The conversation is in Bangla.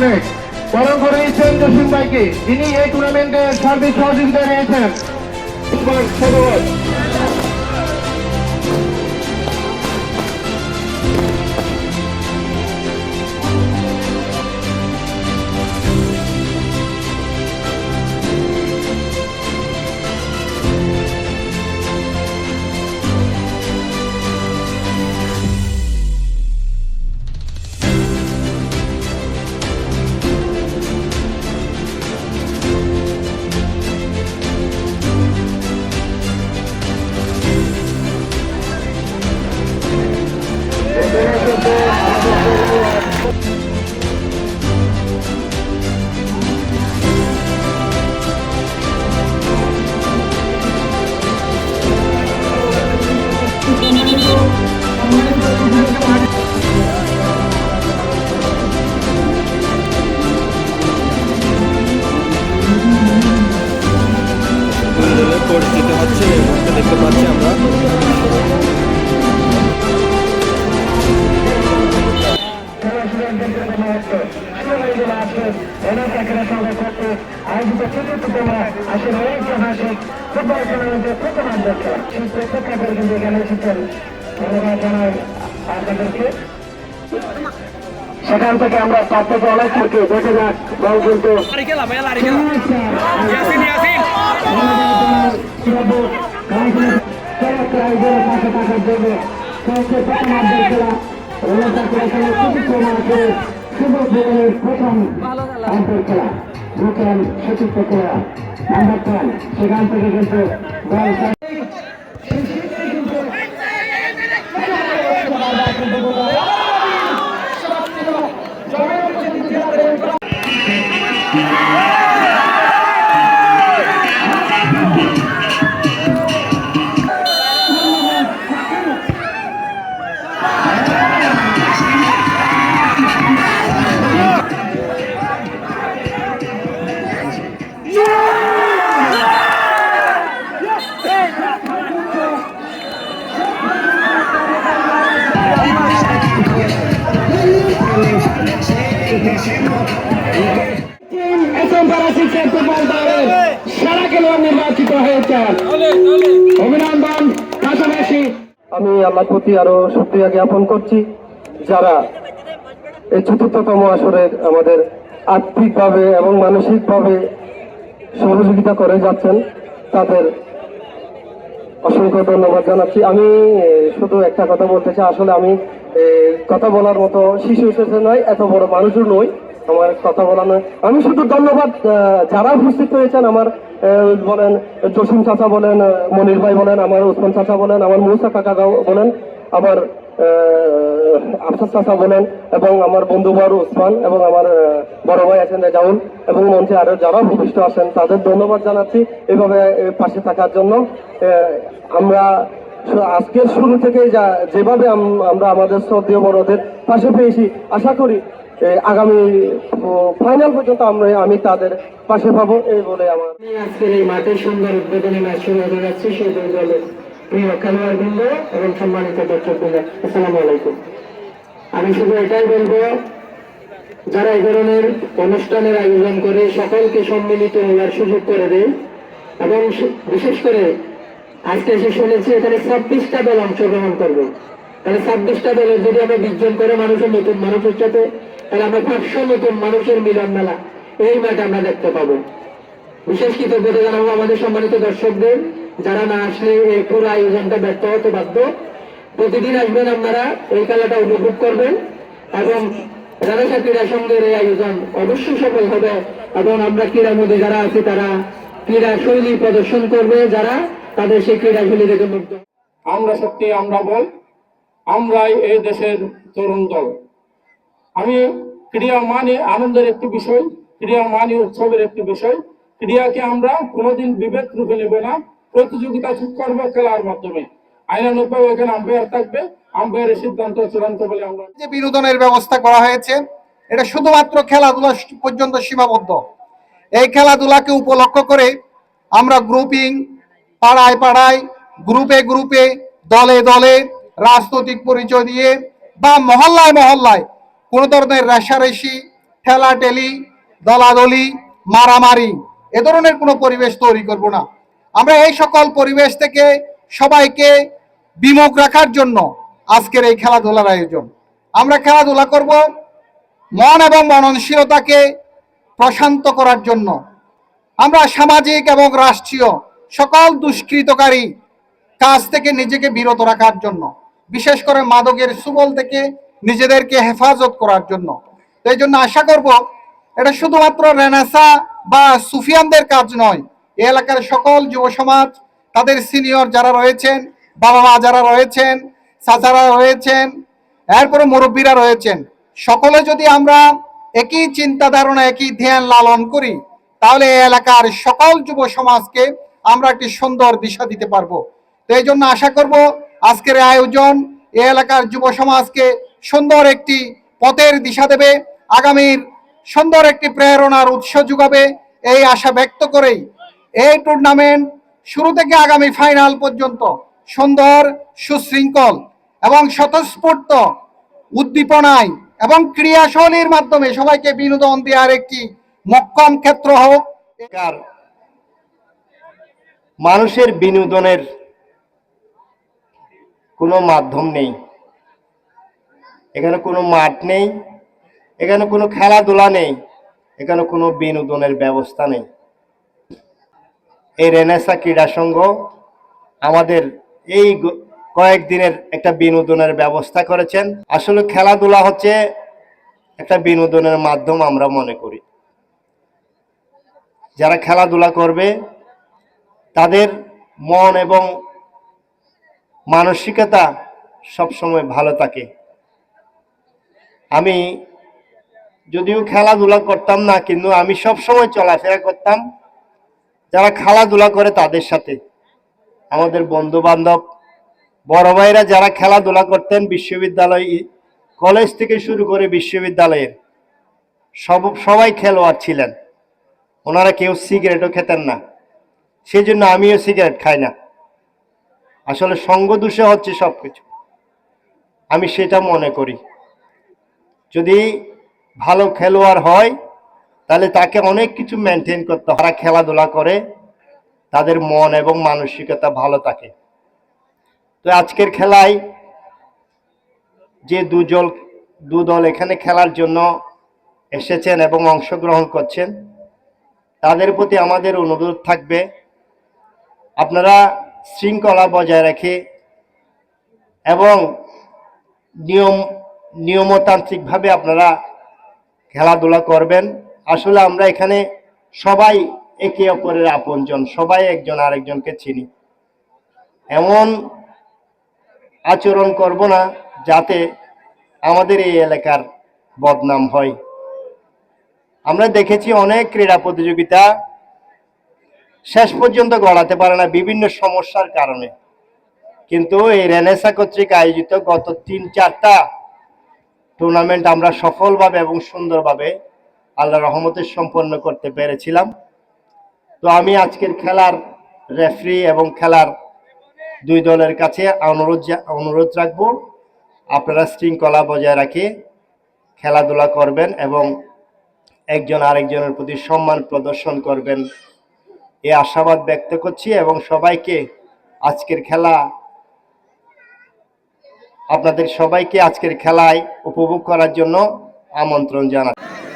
টুর্নামেন্ট বরং করে দিচ্ছেন জসিম ভাইকে। যিনি এই টুর্নামেন্টে সার্বিক সহযোগিতা নিয়েছেন। ধন্যবাদ। আয়োজিত চতুর্থতম আসলে ঐতিহাসিক ফুটবল টুর্নামেন্টের প্রথম অধ্যক্ষ সেই প্রেক্ষাপটে কিন্তু এখানে এসেছেন ধন্যবাদ জানাই আপনাদেরকে সেখান থেকে আমরা তার থেকে অনেক থেকে দেখে যাক বল কিন্তু Lari ke lah, Maya lari ke জীবনের প্রথম Yasin. খেলা থেকে কিন্তু খেলা নাম্বার শিক্ষা ফুটবল দলের সেরা খেলোয়াড় নির্বাচিত অভিনন্দন পাশাপাশি আমি আল্লাহর প্রতি আরও শুক্রিয়া জ্ঞাপন করছি, যারা এই চতুর্থতম আসরের আমাদের আর্থিকভাবে এবং মানসিকভাবে সহযোগিতা করে যাচ্ছেন, তাদের অসংখ্য ধন্যবাদ জানাচ্ছি। আমি শুধু একটা কথা বলতে চাই, আসলে আমি কথা বলার মতো শিশু শেষে নয়, এত বড় মানুষও নই। আমার কথা বলা নয়। আমি শুধু ধন্যবাদ যারা উপস্থিত হয়েছেন, আমার বলেন, জসিম চাচা বলেন মনির ভাই বলেন, আমার উসমান চাচা বলেন, আমার মৌসা কাকা বলেন, আমার আফসার চাচা বলেন, এবং আমার বন্ধু বড় উসমান এবং আমার বড় ভাই আছেন রেজাউল, এবং মঞ্চে আরও যারা ভূমিষ্ঠ আছেন, তাদের ধন্যবাদ জানাচ্ছি। এভাবে পাশে থাকার জন্য আমরা আজকের শুরু থেকে যা, যেভাবে আমরা আমাদের শ্রদ্ধেয় বড়দের পাশে পেয়েছি, আশা করি আগামী ফাইনাল পর্যন্ত আমরা, আমি তাদের পাশে পাবো এই বলে আমার। আজকের এই মাঠের সুন্দর উদ্বোধনী ম্যাচ শুরু হতে যাচ্ছে, সেই দুই দলের প্রিয় খেলোয়াড় বৃন্দ এবং সম্মানিত দর্শক বৃন্দ আসসালামু আলাইকুম। আমি শুধু এটাই বলব, যারা এই ধরনের অনুষ্ঠানের আয়োজন করে সকলকে সম্মিলিত হওয়ার সুযোগ করে দেয় এবং বিশেষ করে আজকে এসে শুনেছি এখানে ছাব্বিশটা দল অংশগ্রহণ করবে। তাহলে ছাব্বিশটা দলের যদি আমরা বিজ্ঞান করে মানুষের নতুন মানুষের সাথে তাহলে আমরা পাঁচশো নতুন মানুষের মিলন মেলা, এই মাঠে আমরা দেখতে পাবো। বিশেষ কৃতজ্ঞতা জানাব আমাদের সম্মানিত দর্শকদের, যারা না আসলে এই পুরো আয়োজনটা ব্যর্থ হতে বাধ্য। প্রতিদিন আসবেন আপনারা, এই খেলাটা উপভোগ করবেন এবং রানাসা ক্রীড়া সংঘের এই আয়োজন অবশ্যই সফল হবে। এবং আমরা ক্রীড়ার মধ্যে যারা আছি, তারা ক্রীড়া শৈলী প্রদর্শন করবে, যারা তাদের সেই ক্রীড়া শৈলী দেখে মুগ্ধ। আমরা সত্যি আমরা বল আমরাই এই দেশের তরুণ দল। আমি ক্রীড়া মানে আনন্দের একটি বিষয় ক্রীড়া মানে উৎসবের একটি বিষয়। ক্রীড়াকে আমরা কোনোদিন বিভেদ রূপে নেব না প্রতিযোগিতা করব খেলার মাধ্যমে। আইনানুভাবে এখানে আম্পায়ার থাকবে আম্পায়ারের সিদ্ধান্ত চূড়ান্ত বলে আমরা যে বিনোদনের ব্যবস্থা করা হয়েছে এটা শুধুমাত্র খেলাধুলা পর্যন্ত সীমাবদ্ধ। এই খেলাধুলাকে উপলক্ষ করে আমরা গ্রুপিং পাড়ায় পাড়ায়, গ্রুপে গ্রুপে, দলে দলে রাজনৈতিক পরিচয় দিয়ে বা মহল্লায় মহল্লায় কোনো ধরনের রেশারেশি ঠেলাঠেলি, দলাদলি, মারামারি এ ধরনের কোনো পরিবেশ তৈরি করব না। আমরা এই সকল পরিবেশ থেকে সবাইকে বিমুখ রাখার জন্য আজকের এই খেলাধুলার আয়োজন। আমরা খেলাধুলা করব মন এবং মননশীলতাকে প্রশান্ত করার জন্য। আমরা সামাজিক এবং রাষ্ট্রীয় সকল দুষ্কৃতকারী কাজ থেকে নিজেকে বিরত রাখার জন্য, বিশেষ করে মাদকের সুবল থেকে নিজেদেরকে হেফাজত করার জন্য। এই জন্য আশা করব এটা শুধুমাত্র রেনেসা বা সুফিয়ানদের কাজ নয় এ এলাকার সকল যুব সমাজ, তাদের সিনিয়র যারা রয়েছেন বাবা মা যারা রয়েছেন, চাচারা রয়েছেন, এরপরে মুরব্বীরা রয়েছেন, সকলে যদি আমরা একই চিন্তা ধারণা একই ধ্যান লালন করি, তাহলে এই এলাকার সকল যুব সমাজকে আমরা একটি সুন্দর দিশা দিতে পারব। তো এই জন্য আশা করব আজকের আয়োজন এই এলাকার যুব সমাজকে সুন্দর একটি পথের দিশা দেবে, আগামীর সুন্দর একটি প্রেরণার উৎস যোগাবে এই আশা ব্যক্ত করেই এই টুর্নামেন্ট শুরু থেকে আগামী ফাইনাল পর্যন্ত সুন্দর, সুশৃঙ্খল এবং স্বতঃস্ফূর্ত উদ্দীপনায় এবং ক্রিয়াশৈলীর মাধ্যমে সবাইকে বিনোদন দেওয়ার একটি মক্কম ক্ষেত্র হোক। মানুষের বিনোদনের কোনো মাধ্যম নেই। এখানে কোনো মাঠ নেই, এখানে কোনো খেলাধুলা নেই, এখানে কোনো বিনোদনের ব্যবস্থা নেই। এই রেনেসা ক্রীড়া সংঘ আমাদের এই কয়েকদিনের একটা বিনোদনের ব্যবস্থা করেছেন। আসলে খেলাধুলা হচ্ছে একটা বিনোদনের মাধ্যম আমরা মনে করি। যারা খেলাধুলা করবে তাদের মন এবং মানসিকতা সবসময় ভালো থাকে। আমি যদিও খেলাধুলা করতাম না, কিন্তু আমি সবসময় চলাফেরা করতাম। যারা খেলাধুলা করে তাদের সাথে। আমাদের বন্ধু বান্ধব বড় ভাইরা যারা খেলাধুলা করতেন বিশ্ববিদ্যালয় কলেজ থেকে শুরু করে বিশ্ববিদ্যালয়ের, সব, সবাই খেলোয়াড় ছিলেন। ওনারা কেউ সিগারেটও খেতেন না। সেই জন্য আমিও সিগারেট খাই না। আসলে সঙ্গ দূষে হচ্ছে সব কিছু আমি সেটা মনে করি। যদি ভালো খেলোয়াড় হয়, তাহলে তাকে অনেক কিছু মেনটেন করতে হয়। তারা খেলাধুলা করে, তাদের মন এবং মানসিকতা ভালো থাকে। তো আজকের খেলায় যে দুজল দু দল এখানে খেলার জন্য এসেছেন এবং অংশগ্রহণ করছেন, তাদের প্রতি আমাদের অনুরোধ থাকবে আপনারা শৃঙ্খলা বজায় রেখে এবং নিয়ম, নিয়মতান্ত্রিকভাবে আপনারা খেলাধুলা করবেন। আসলে আমরা এখানে সবাই একে অপরের আপনজন, সবাই একজন আরেকজনকে চিনি। এমন আচরণ করব না যাতে আমাদের এই এলাকার বদনাম হয়। আমরা দেখেছি অনেক ক্রীড়া প্রতিযোগিতা শেষ পর্যন্ত গড়াতে পারে না বিভিন্ন সমস্যার কারণে। কিন্তু এই রেনেসা কর্তৃক আয়োজিত গত তিন, চারটা টুর্নামেন্ট আমরা সফলভাবে এবং সুন্দরভাবে আল্লাহ রহমতে সম্পন্ন করতে পেরেছিলাম। তো আমি আজকের খেলার রেফারি এবং খেলার দুই দলের কাছে অনুরোধ অনুরোধ রাখব, আপনারা শৃঙ্খলা বজায় রাখে, খেলাধুলা করবেন এবং একজন আরেকজনের প্রতি সম্মান প্রদর্শন করবেন। এই আশাবাদ ব্যক্ত করছি এবং সবাইকে আজকের খেলা আপনাদের সবাইকে আজকের খেলায় উপভোগ করার জন্য আমন্ত্রণ জানাচ্ছি।